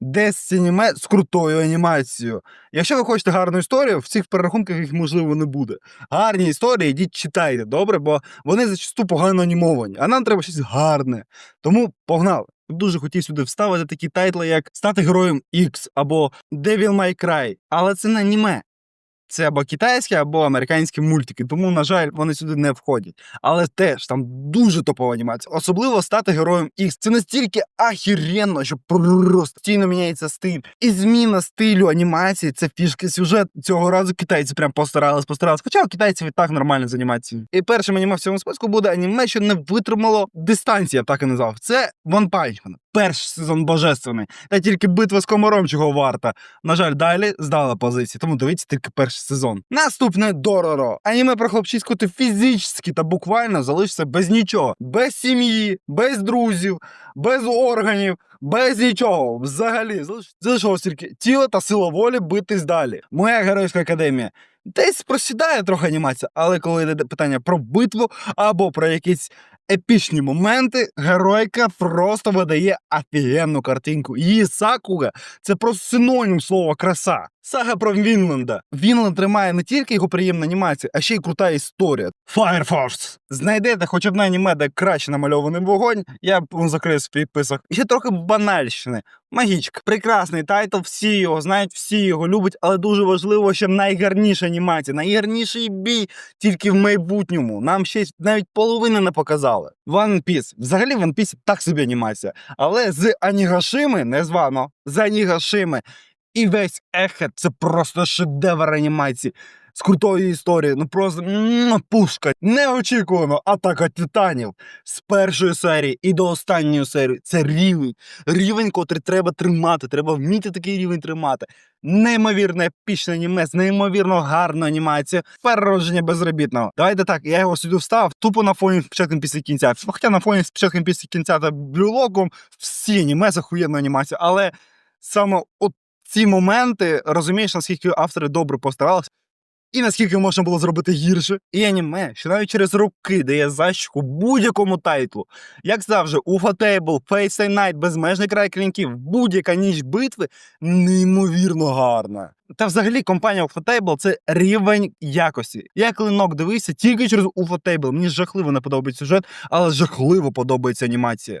10 сініме з крутою анімацією. Якщо ви хочете гарну історію, в цих перерахунках їх можливо не буде. Гарні історії йдіть читайте, добре, бо вони зачасту погано анімовані, а нам треба щось гарне. Тому погнали. Дуже хотів сюди вставити такі тайтли, як Стати героєм X або Devil May Cry. Але це не аніме. Це або китайські, або американські мультики, тому, на жаль, вони сюди не входять. Але теж там дуже топова анімація. Особливо стати героєм X. Це настільки ахіренно, що постійно міняється стиль. І зміна стилю анімації це фішки сюжет. Цього разу китайці прям постарались, постарались. Хоча у китайців і так нормально з анімацією. І першим аніме в цьому списку буде аніме, що не витримало дистанції, я так і назвав. Це One Punch Man. Перший сезон божественний. Та тільки битва з комаром чого варта. На жаль, далі здала позиції, тому дивіться тільки перший сезон. Наступне Дороро. Аніме про хлопчиську ти фізично та буквально залишишся без нічого, без сім'ї, без друзів, без органів, без нічого. Взагалі залиш- залишилось тільки тіло та сила волі битись далі. Моя геройська академія. Десь просідає трохи анімація, але коли йде питання про битву або про якісь епічні моменти, геройка просто видає офігенну картинку. Її сакуга це просто синонім слова краса. Сага про Вінленда. Вінленд тримає не тільки його приємна анімація, а ще й крута історія. Fire Force. Знайдете хоч одне аніме, де краще намальований вогонь, я б вам закрию в підписах. І ще трохи банальщини. Магічка. Прекрасний тайтл, всі його знають, всі його люблять, але дуже важливо, що найгарніша анімація, найгарніший бій тільки в майбутньому. Нам ще навіть половини не показали. One Piece. Взагалі One Piece так собі анімація. Але з Анігашими, незвано, з Анігашими і весь Ехет це просто шедевр анімації. З крутою історією, ну просто м, пушка. Неочікувано атака титанів з першої серії і до останньої серії. Це рівень. Рівень, котрий треба тримати. Треба вміти такий рівень тримати. Неймовірне епічне аніме з неймовірно гарною анімацією. Переродження безробітного. Давайте так, я його сюди встав тупо на фоні з початком після кінця. Хоча на фоні з початком після кінця та блюлоком всі аніме з охуєнною анімацією. Але саме от ці моменти розумієш, наскільки автори добре постаралися. І наскільки можна було зробити гірше, і аніме, що навіть через роки дає защику будь-якому тайтлу. Як завжди, Уфа Тейбл, Face Night, безмежний край клінків, будь-яка ніч битви неймовірно гарна. Та взагалі компанія Ufotable — це рівень якості. Я клинок дивився тільки через Ufotable. Мені жахливо не подобається сюжет, але жахливо подобається анімація.